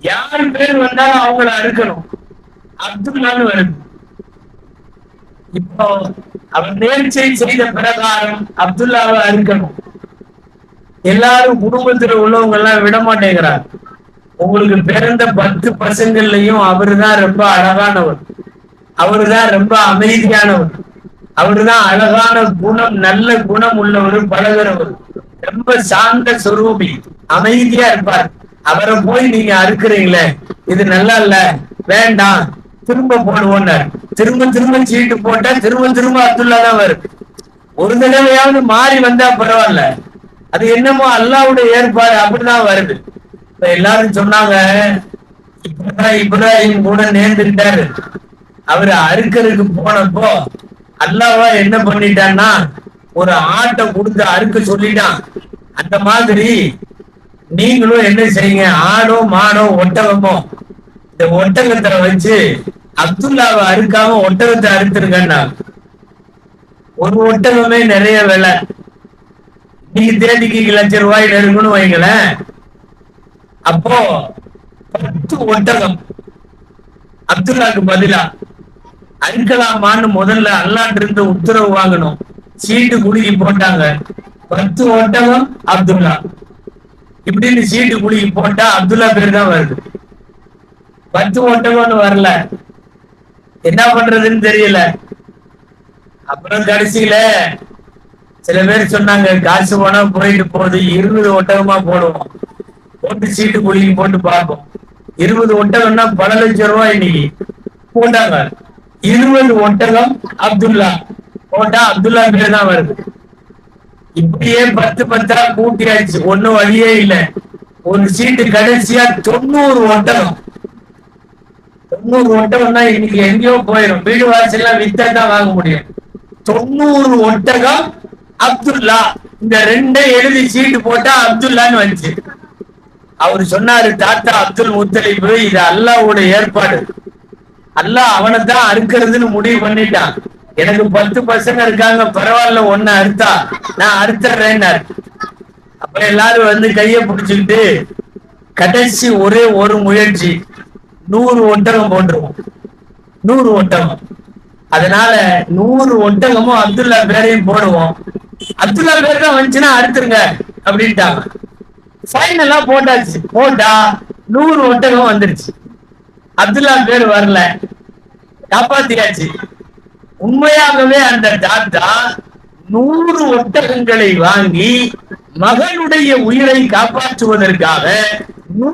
யார் பேர் வந்தாலும் அவங்கள அறுக்கணும். அப்துல்லான்னு வருது. இப்போ அவர் நேர்ச்சை செய்த பிரகாரம் அப்துல்லாவை அறுக்கணும். எல்லாரும் குடும்பத்துல உள்ளவங்க எல்லாம் விட மாட்டேங்கிறார் உங்களுக்கு பிறந்த பத்து பசங்கள்லயும் அவருதான் ரொம்ப அழகானவர். அவருதான் ரொம்ப அமைதியானவர். அவருதான் அழகான குணம் நல்ல குணம் உள்ளவர் பழகிறவர். ரொம்ப சாந்த சுரூபி அமைதியா இருப்பார். அவரை போய் நீங்க அறுக்குறீங்களே இது நல்லா இல்ல வேண்டாம் திரும்ப போடுவோன்னு திரும்ப திரும்ப சீட்டு போட்டா திரும்ப திரும்ப அப்துல்லா தான் வரும். ஒரு தடவையாவது மாறி வந்தா பரவாயில்ல. அது என்னமோ அல்லாவுடைய ஏற்பாடு அப்படிதான் வருது. இப்ப எல்லாரும் சொன்னாங்க இப்பதான் இப்ராஹிம் கூட நேர்ந்துட்டாரு. அவரு அறுக்கறதுக்கு போனப்போ அல்லாவா என்ன பண்ணிட்டான்னா ஒரு ஆட்டை கொடுத்து அறுக்க சொல்லிட்டான். அந்த மாதிரி நீங்களும் என்ன செய்யுங்க? ஆடோ மாடோ ஒட்டகமோ. இந்த ஒட்டகத்தை வச்சு அப்துல்லாவை அறுக்காம ஒட்டகத்தை அறுத்துருங்கண்ணா. ஒரு ஒட்டகமே நிறைய விலை. நீங்க தேதிக்கு லட்சம் ரூபாய் நெருங்கன்னு வைங்களேன். அப்போ பத்து ஒட்டகம். அப்துல்லாக்கு பதிலா. அறுக்கலாமான்னு முதல்ல அல்லாண்டு இருந்து உத்தரவு வாங்கணும். சீட்டு குடுக்கி போட்டாங்க. பத்து ஒட்டகம் அப்துல்லா. இப்படின்னு சீட்டு குலுக்கி போட்டா அப்துல்லா பேர் தான் வருது. பத்து ஒட்டகம்னு வரல. என்ன பண்றதுன்னு தெரியல. அப்புறம் கடைசியில சில பேர் சொன்னாங்க காசு போனா போயிட்டு போகுது இருபது ஒட்டகமா போடுவோம். போட்டு சீட்டு குலுக்கி போட்டு பார்ப்போம். இருபது ஒட்டகம்னா பல லட்சம் ரூபாய் இன்னைக்கு. போட்டாங்க. இருபது ஒட்டகம் அப்துல்லா. போட்டா அப்துல்லா பேர் தான் வருது. இப்படியே பத்து பத்தா கூட்டியாச்சு ஒன்னும் வழியே இல்லை. ஒரு சீட்டு கடைசியா தொண்ணூறு ஒட்டகம் தொண்ணூறு ஒட்டகம்னா இன்னைக்கு எங்கேயோ போயிடும் வீடு வாசல்லாம் வித்தா தான் வாங்க முடியும். தொண்ணூறு ஒட்டகம் அப்துல்லா. இந்த ரெண்டை எழுதி சீட்டு போட்டா அப்துல்லான்னு வந்துச்சு. அவர் சொன்னாரு தாத்தா அப்துல் முத்தலிப்பு இது அல்லாவோட ஏற்பாடு. அல்லாஹ் அவனை தான் அறுக்கிறதுன்னு முடிவு பண்ணிட்டான். எனக்கு பத்து பசங்க இருக்காங்க பரவாயில்ல ஒன்னு அறுத்தா. நான் அறுத்துறேன்னாரு. அப்ப எல்லாரும் வந்து கைய பிடிச்சுக்கிட்டு கடைசி ஒரே ஒரு முயற்சி நூறு ஒட்டகம் போட்டுருவோம். நூறு ஒட்டகம். அதனால நூறு ஒட்டகமும் அப்துல்லா பேரையும் போடுவோம். அப்துல்லா பேர் தான் வந்துச்சுன்னா அறுத்துருங்க அப்படின்ட்டாங்க. ஃபைனலா போட்டாச்சு. போட்டா நூறு ஒட்டகம் வந்துருச்சு. அப்துல்லா பேர் வரல. காப்பாத்தியாச்சு. உண்மையாகவே அந்த தாத்தா நூறு ஒட்டகங்களை வாங்கி மகனுடைய உயிரை காப்பாற்றுவதற்காக